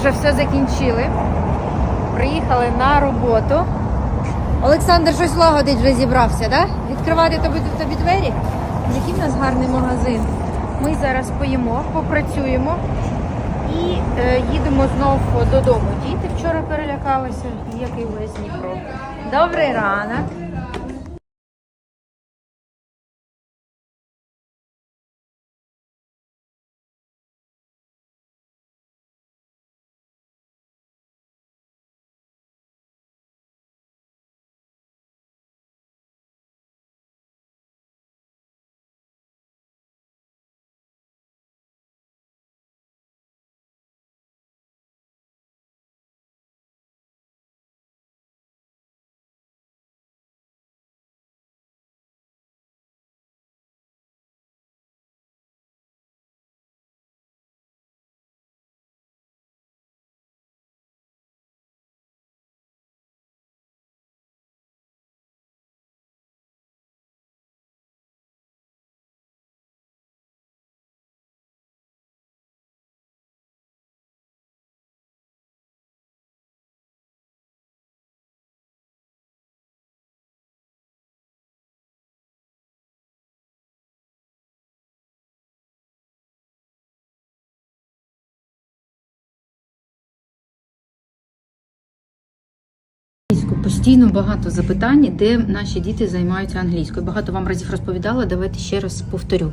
вже все закінчили. Приїхали на роботу. Олександр щось лагодить вже зібрався, так? Да? Відкривати тобі, тобі двері? Який в нас гарний магазин. Ми зараз поїмо, попрацюємо і е, їдемо знов додому. Діти вчора перелякалися, як і весь Дніпро. Добрий ранок. Постійно багато запитань, де наші діти займаються англійською. Багато вам разів розповідала. Давайте ще раз повторю.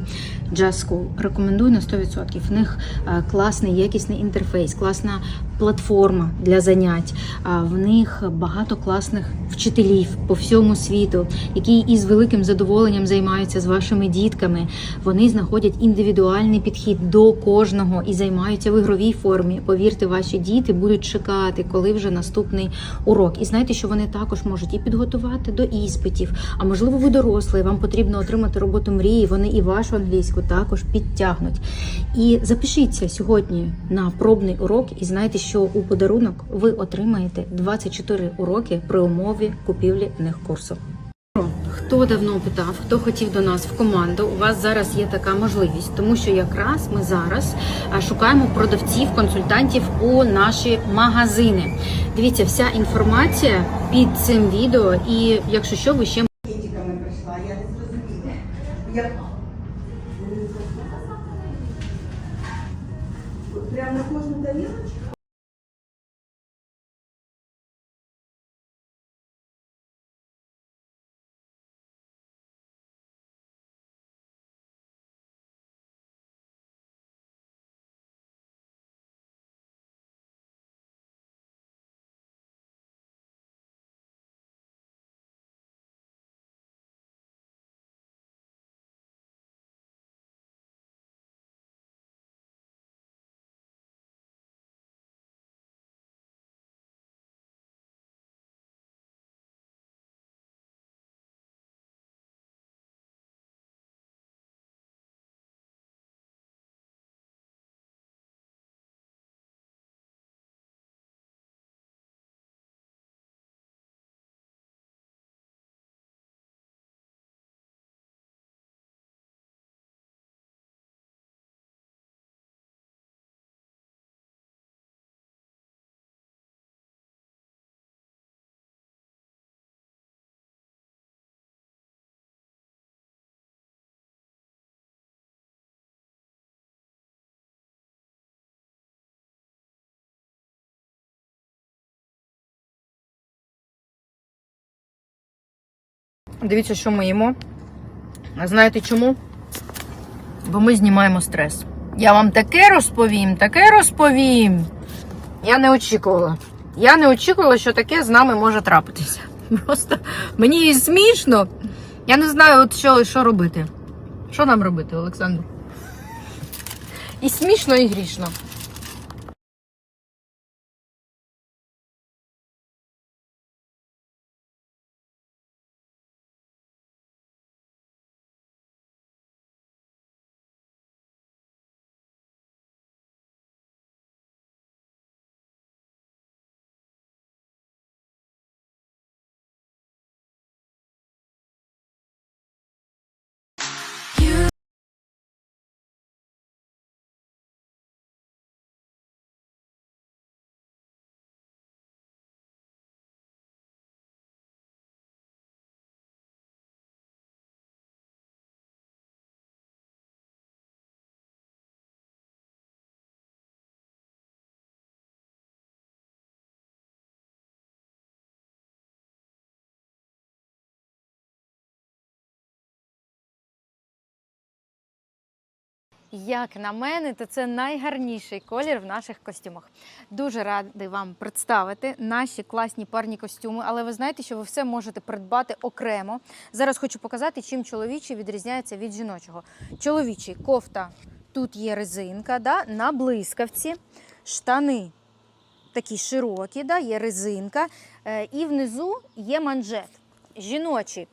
Just School рекомендую на 100%. В них е, класний якісний інтерфейс, класна платформа для занять. А В них багато класних вчителів по всьому світу, які із великим задоволенням займаються з вашими дітками. Вони знаходять індивідуальний підхід до кожного і займаються в ігровій формі. Повірте, ваші діти будуть чекати, коли вже наступний урок. І знаєте, що вони також можуть і підготувати до іспитів. А можливо, ви дорослий, вам потрібно отримати роботу мрії. Вони і вашу англійську також підтягнуть. І запишіться сьогодні на пробний урок, і знайте, що у подарунок ви отримаєте 24 уроки при умові купівлі них курсу. Хто давно питав, хто хотів до нас в команду, у вас зараз є така можливість, тому що якраз ми зараз шукаємо продавців, консультантів у наші магазини. Дивіться, вся інформація під цим відео, і якщо що, ви ще Пакетиками прийшла, я не зрозуміла. Дивіться, що ми їмо. Знаєте чому? Бо ми знімаємо стрес. Я вам таке розповім, таке розповім. Я не очікувала. Я не очікувала, що таке з нами може трапитися. Просто мені смішно. Я не знаю, от що, що робити. Що нам робити, Олександр? І смішно, і грішно. Як на мене, то це найгарніший колір в наших костюмах. Дуже радий вам представити наші класні парні костюми, але ви знаєте, що ви все можете придбати окремо. Зараз хочу показати, чим чоловічий відрізняється від жіночого. Чоловічий кофта, тут є резинка, да, на блискавці, штани такі широкі, да, є резинка, е, і внизу є манжет. Жіночий.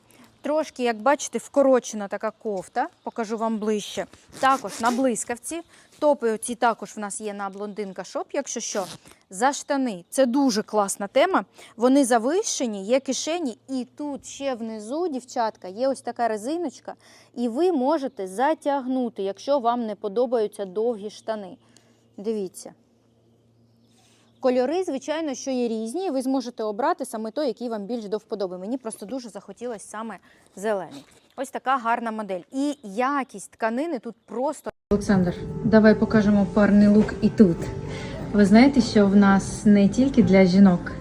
Трошки, як бачите, вкорочена така кофта, покажу вам ближче. Також на блискавці. Топи оці також в нас є на блондинка шоп, якщо що. За штани. Це дуже класна тема. Вони завищені, є кишені, і тут ще внизу, дівчатка, є ось така резиночка, і ви можете затягнути, якщо вам не подобаються довгі штани. Дивіться. Кольори, звичайно, що є різні, ви зможете обрати саме той, який вам більш до вподоби. Мені просто дуже захотілося саме зелений. Ось така гарна модель. І якість тканини тут просто. Олександр, давай покажемо парний лук і тут. Ви знаєте, що в нас не тільки для жінок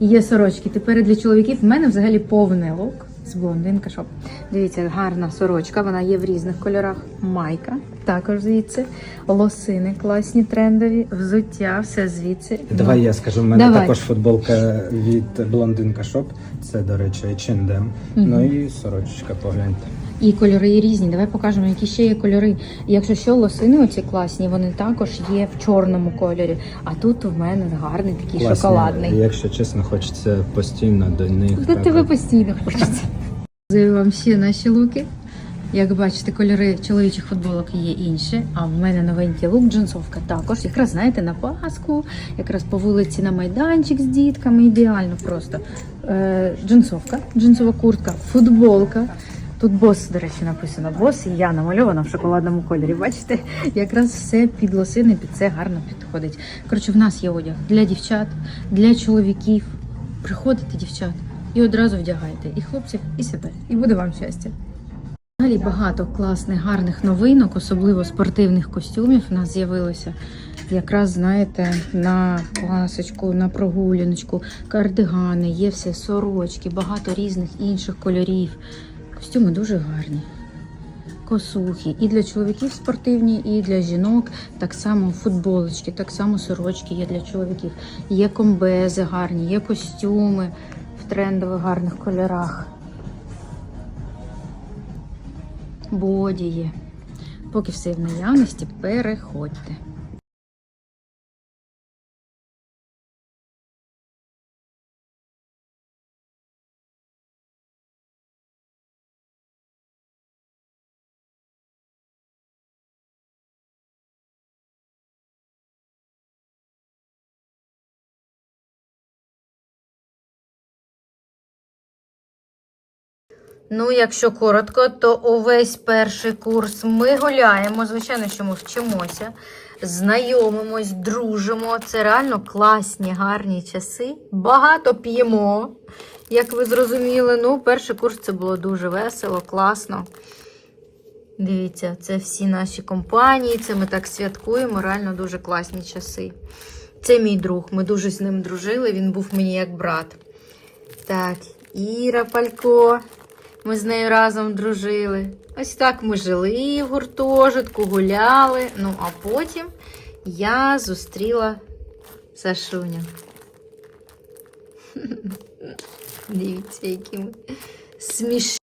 є сорочки, тепер для чоловіків. В мене взагалі повний лук з блондинка шоп. Дивіться, гарна сорочка, вона є в різних кольорах. Майка, також звідси, лосини класні, трендові, взуття, все звідси. Давай я скажу, в мене Давай. також футболка від блондинка Shop. Це, до речі, H&M. Ну і сорочечка, погляньте. І кольори є різні. Давай покажемо, які ще є кольори. Якщо що, лосини оці класні, вони також є в чорному кольорі. А тут у мене гарний такий Класні. шоколадний. Якщо чесно, хочеться постійно до них. До так тебе постійно хочеться. Показую вам всі наші луки. Як бачите, кольори чоловічих футболок є інші. А в мене новенький лук, джинсовка також. Якраз знаєте, на Пасху, якраз по вулиці на майданчик з дітками. Ідеально просто. Е, джинсовка, джинсова куртка, футболка. Тут бос, до речі, написано бос, і я намальована в шоколадному кольорі. Бачите, якраз все під лосини, під це гарно підходить. Коротше, в нас є одяг для дівчат, для чоловіків. Приходите, дівчат, і одразу вдягайте і хлопців, і себе. І буде вам щастя. Взагалі багато класних, гарних новинок, особливо спортивних костюмів. У нас з'явилося якраз, знаєте, на пасочку, на прогуляночку, кардигани, є все, сорочки, багато різних інших кольорів. Костюми дуже гарні. Косухи і для чоловіків спортивні, і для жінок так само футболочки, так само сорочки є для чоловіків. Є комбези гарні, є костюми трендових гарних кольорах. Бодії. Поки все в наявності, переходьте. Ну, якщо коротко, то увесь перший курс ми гуляємо. Звичайно, що ми вчимося, знайомимось, дружимо. Це реально класні, гарні часи. Багато п'ємо, як ви зрозуміли. Ну, перший курс це було дуже весело, класно. Дивіться, це всі наші компанії, це ми так святкуємо. Реально дуже класні часи. Це мій друг. Ми дуже з ним дружили. Він був мені як брат. Так, Іра Палько. Ми з нею разом дружили. Ось так ми жили в гуртожитку, гуляли. Ну, а потім я зустріла Сашуню. Дивіться, які ми смішні.